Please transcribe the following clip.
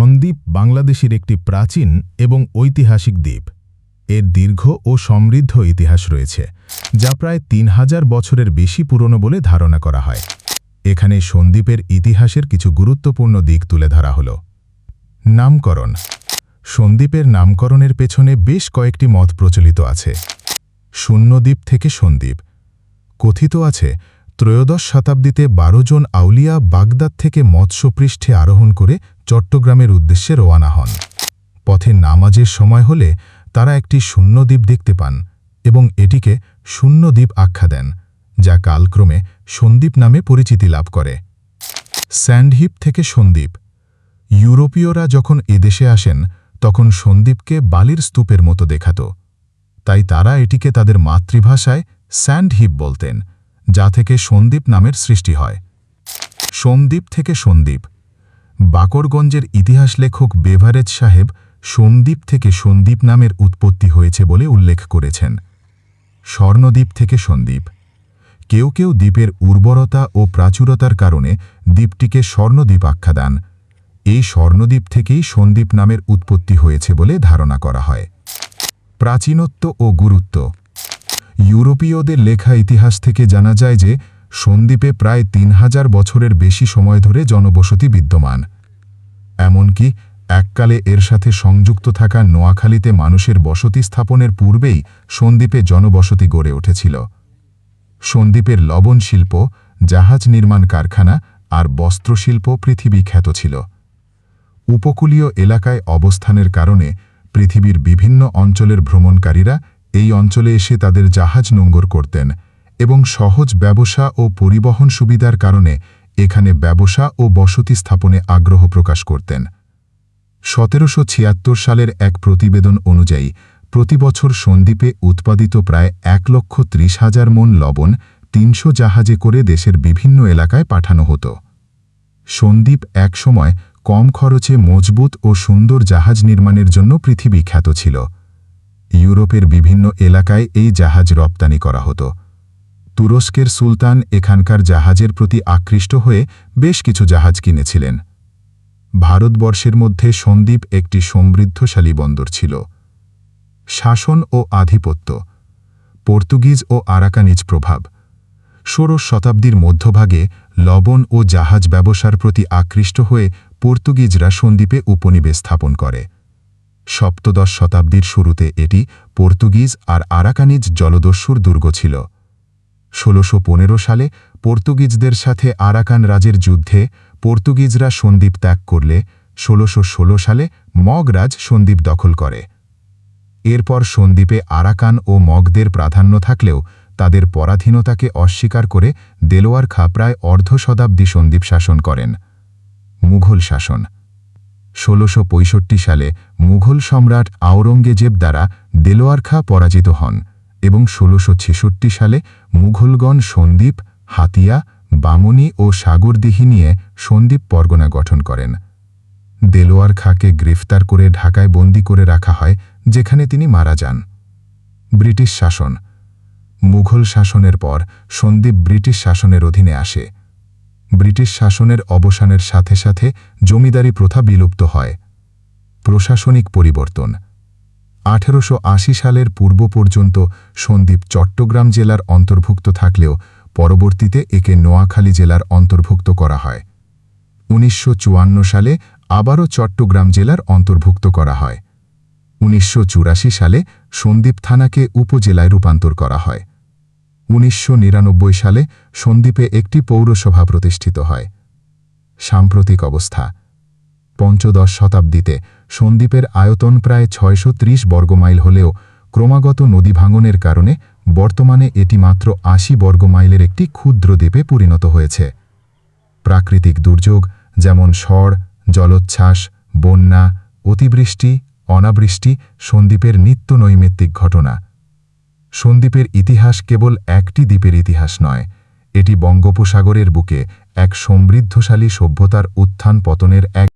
সন্দ্বীপ বাংলাদেশের একটি প্রাচীন এবং ঐতিহাসিক দ্বীপ। এর দীর্ঘ ও সমৃদ্ধ ইতিহাস রয়েছে, যা প্রায় তিন হাজার বছরের বেশি পুরনো বলে ধারণা করা হয়। এখানে সন্দ্বীপের ইতিহাসের কিছু গুরুত্বপূর্ণ দিক তুলে ধরা হল। নামকরণ। সন্দ্বীপের নামকরণের পেছনে বেশ কয়েকটি মত প্রচলিত আছে। শূন্যদ্বীপ থেকে সন্দ্বীপ কথিত আছে, ত্রয়োদশ শতাব্দীতে বারো জন আউলিয়া বাগদাদ থেকে মৎস্যপৃষ্ঠে আরোহণ করে চট্টগ্রামের উদ্দেশ্যে রওয়ানা হন। পথে নামাজের সময় হলে তারা একটি শূন্যদ্বীপ দেখতে পান এবং এটিকে শূন্যদ্বীপ আখ্যা দেন, যা কালক্রমে সন্দ্বীপ নামে পরিচিতি লাভ করে। স্যান্ডহিপ থেকে সন্দ্বীপ ইউরোপীয়রা যখন এদেশে আসেন, তখন সন্দ্বীপকে বালির স্তূপের মতো দেখাত। তাই তারা এটিকে তাদের মাতৃভাষায় স্যান্ডহিপ বলতেন, যা থেকে সন্দ্বীপ নামের সৃষ্টি হয়। সোমদ্বীপ থেকে সন্দ্বীপ বাকরগঞ্জের ইতিহাস লেখক বেভারেজ সাহেব সোমদ্বীপ থেকে সন্দ্বীপ নামের উৎপত্তি হয়েছে বলে উল্লেখ করেছেন। স্বর্ণদ্বীপ থেকে সন্দ্বীপ কেউ কেউ দ্বীপের উর্বরতা ও প্রাচুরতার কারণে দ্বীপটিকে স্বর্ণদ্বীপ আখ্যা দেন। এই স্বর্ণদ্বীপ থেকেই সন্দ্বীপ নামের উৎপত্তি হয়েছে বলে ধারণা করা হয়। প্রাচীনত্ব ও গুরুত্ব। ইউরোপীয়দের লেখা ইতিহাস থেকে জানা যায় যে সন্দ্বীপে প্রায় তিন হাজার বছরের বেশি সময় ধরে জনবসতি বিদ্যমান। এমনকি এককালে এর সাথে সংযুক্ত থাকা নোয়াখালীতে মানুষের বসতি স্থাপনের পূর্বেই সন্দ্বীপে জনবসতি গড়ে উঠেছিল। সন্দ্বীপের লবণ শিল্প, জাহাজ নির্মাণ কারখানা আর বস্ত্রশিল্প পৃথিবী খ্যাত ছিল। উপকূলীয় এলাকায় অবস্থানের কারণে পৃথিবীর বিভিন্ন অঞ্চলের ভ্রমণকারীরা এই অঞ্চলে এসে তাদের জাহাজ নোঙ্গর করতেন। এবং সহজ ব্যবসা ও পরিবহন সুবিধার কারণে এখানে ব্যবসা ও বসতি স্থাপনে আগ্রহ প্রকাশ করতেন। সতেরোশো ছিয়াত্তর সালের এক প্রতিবেদন অনুযায়ী প্রতিবছর সন্দ্বীপে উৎপাদিত প্রায় এক লক্ষ ত্রিশ হাজার মন লবণ তিনশো জাহাজে করে দেশের বিভিন্ন এলাকায় পাঠানো হতো। সন্দ্বীপ একসময় কম খরচে মজবুত ও সুন্দর জাহাজ নির্মাণের জন্য পৃথিবী খ্যাত ছিল। ইউরোপের বিভিন্ন এলাকায় এই জাহাজ রপ্তানি করা হতো। তুরস্কের সুলতান এখানকার জাহাজের প্রতি আকৃষ্ট হয়ে বেশ কিছু জাহাজ কিনেছিলেন। ভারতবর্ষের মধ্যে সন্দ্বীপ একটি সমৃদ্ধশালী বন্দর ছিল। শাসন ও আধিপত্য, পর্তুগিজ ও আরাকানিজ প্রভাব, ষোড়শ শতাব্দীর মধ্যভাগে লবণ ও জাহাজ ব্যবসার প্রতি আকৃষ্ট হয়ে পর্তুগিজরা সন্দ্বীপে উপনিবেশ স্থাপন করে। সপ্তদশ শতাব্দীর শুরুতে এটি পর্তুগিজ আর আরাকানিজ জলদস্যুর দুর্গ ছিল। ষোলোশো সালে পর্তুগিজদের সাথে আরাকান রাজের যুদ্ধে পর্তুগিজরা সন্দ্বীপ ত্যাগ করলে ষোলোশো সালে মগরাজ সন্দ্বীপ দখল করে। এরপর সন্দ্বীপে আরাকান ও মগদের প্রাধান্য থাকলেও তাদের পরাধীনতাকে অস্বীকার করে দেলোয়ার খা প্রায় অর্ধ শতাব্দী সন্দ্বীপ শাসন করেন। মুঘল শাসন। ষোলোশো সালে মুঘল সম্রাট আওরঙ্গজেব দ্বারা দেলোয়ার খা পরাজিত হন। এবং ষোলোশো সালে মুঘলগণ সন্দ্বীপ, হাতিয়া, বামনি ও সাগরদিহি নিয়ে সন্দ্বীপ পরগনা গঠন করেন। দেলোয়ার খাঁকে গ্রেফতার করে ঢাকায় বন্দি করে রাখা হয়, যেখানে তিনি মারা যান। ব্রিটিশ শাসন। মুঘল শাসনের পর সন্দ্বীপ ব্রিটিশ শাসনের অধীনে আসে। ব্রিটিশ শাসনের অবসানের সাথে সাথে জমিদারি প্রথা বিলুপ্ত হয়। প্রশাসনিক পরিবর্তন। আঠেরোশো সালের পূর্ব পর্যন্ত সন্দ্বীপ চট্টগ্রাম জেলার অন্তর্ভুক্ত থাকলেও পরবর্তীতে একে নোয়াখালী জেলার অন্তর্ভুক্ত করা হয়। উনিশশো চুয়ান্ন সালে আবারও চট্টগ্রাম জেলার অন্তর্ভুক্ত করা হয়। উনিশশো চুরাশি সালে সন্দ্বীপ থানাকে উপজেলায় রূপান্তর করা হয়। উনিশশো নিরানব্বই সালে সন্দ্বীপে একটি পৌরসভা প্রতিষ্ঠিত হয়। সাম্প্রতিক অবস্থা। পঞ্চদশ শতাব্দীতে সন্দ্বীপের আয়তন প্রায় ছয়শো ত্রিশ বর্গমাইল হলেও ক্রমাগত নদী ভাঙনের কারণে বর্তমানে এটি মাত্র আশি বর্গমাইলের একটি ক্ষুদ্র দ্বীপে পরিণত হয়েছে। প্রাকৃতিক দুর্যোগ যেমন ঝড়, জলোচ্ছ্বাস, বন্যা, অতিবৃষ্টি, অনাবৃষ্টি, সন্দ্বীপের নিত্য নৈমিত্তিক ঘটনা। সন্দ্বীপের ইতিহাস কেবল একটি দ্বীপের ইতিহাস নয়, এটি বঙ্গোপসাগরের বুকে এক সমৃদ্ধশালী সভ্যতার উত্থান পতনের এক